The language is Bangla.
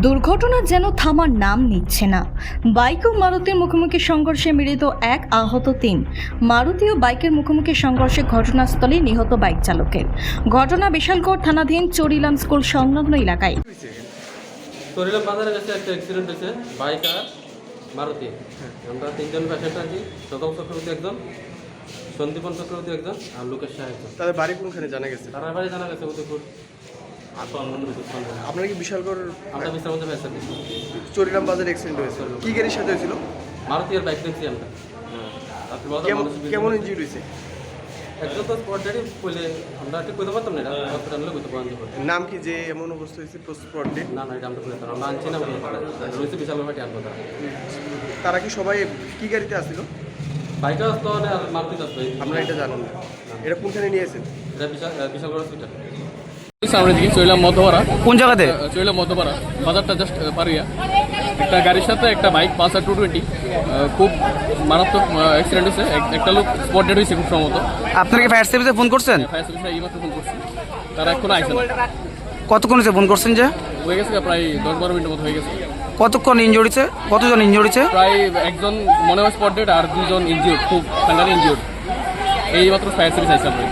দুর্ঘটনা যেন থামার নাম নিচ্ছে না। বাইক ও মারুতির মুখোমুখি সংঘর্ষে মৃত এক আহত তিন। মারুতি ও বাইকের মুখোমুখি সংঘর্ষে ঘটনাস্থলে নিহত বাইক চালকের। ঘটনা বিশালগড় থানাধীন চরিলাম স্কুল সংলগ্ন এলাকায়। করিলাম বাজারে কাছে একটা অ্যাক্সিডেন্ট হয়েছে বাইক আর মারুতি। আমরা তিনজন পেশেন্ট আছি সদম চক্রবর্তী একজন সন্দীপন চক্রবর্তী একজন আর লোকেশ শাহ একজন। তাদের বাড়ি কোনখানে জানা গেছে? তারা বাড়ি জানা গেছে উদয়পুর। আপনার কি বিশালগড় আমরা চরিরাম বাজার অ্যাক্সিডেন্ট হয়েছে কি গাড়ির সাথে হয়েছিল? মারুতি আর বাইক দেখছি আমরা। কেমন কেমন ইঞ্জুরি হয়েছে? একজন তো স্পট ডেটে বলে আমরা ঠিক করতে পারতাম না এটা হসপিটালে করতে পারতাম নাম কি? যে এমন অবস্থা হয়েছে স্পট ডেট না না এটা আমরা করতে পারতাম আমরা আনছি না রয়েছে বিশাল আনব তারা। তারা কি সবাই কি গাড়িতে আসছিল? বাইকে আসতো না আর মারুতি আসতো। আপনারা এটা জানেন না। এটা কোনখানে নিয়েছেন এটা বিশাল বিশালগড় হসপিটাল সামনের দিকে চইলাম মধ্যপাড়া। কোন জায়গাতে? চইলাম মধ্যপাড়া। বাজারটা জাস্ট পারিয়া একটা গাড়ির সাথে একটা বাইক পালসার টু টোয়েন্টি খুব মারাত্মক অ্যাক্সিডেন্ট হয়েছে। একটা লোক স্পট ডেড হয়েছে খুব সম্ভবত। আপনারা কি ফায়ার সার্ভিসে ফোন করছেন? ফায়ার সার্ভিসে এইমাত্র ফোন করছি। তারা এখনও আইসে না। কতক্ষণ হয়েছে ফোন করছেন যে? হয়ে গেছে প্রায় দশ বারো মিনিটের মতো হয়ে গেছে। কতক্ষণ ইঞ্জুরিছে কতজন ইঞ্জুরিছে প্রায় একজন মনে হয় স্পট ডেড আর দুজন ইনজিওর খুব সাংঘাতিক ইনজিওর এইমাত্র ফায়ার সার্ভিস আইসে আমরা।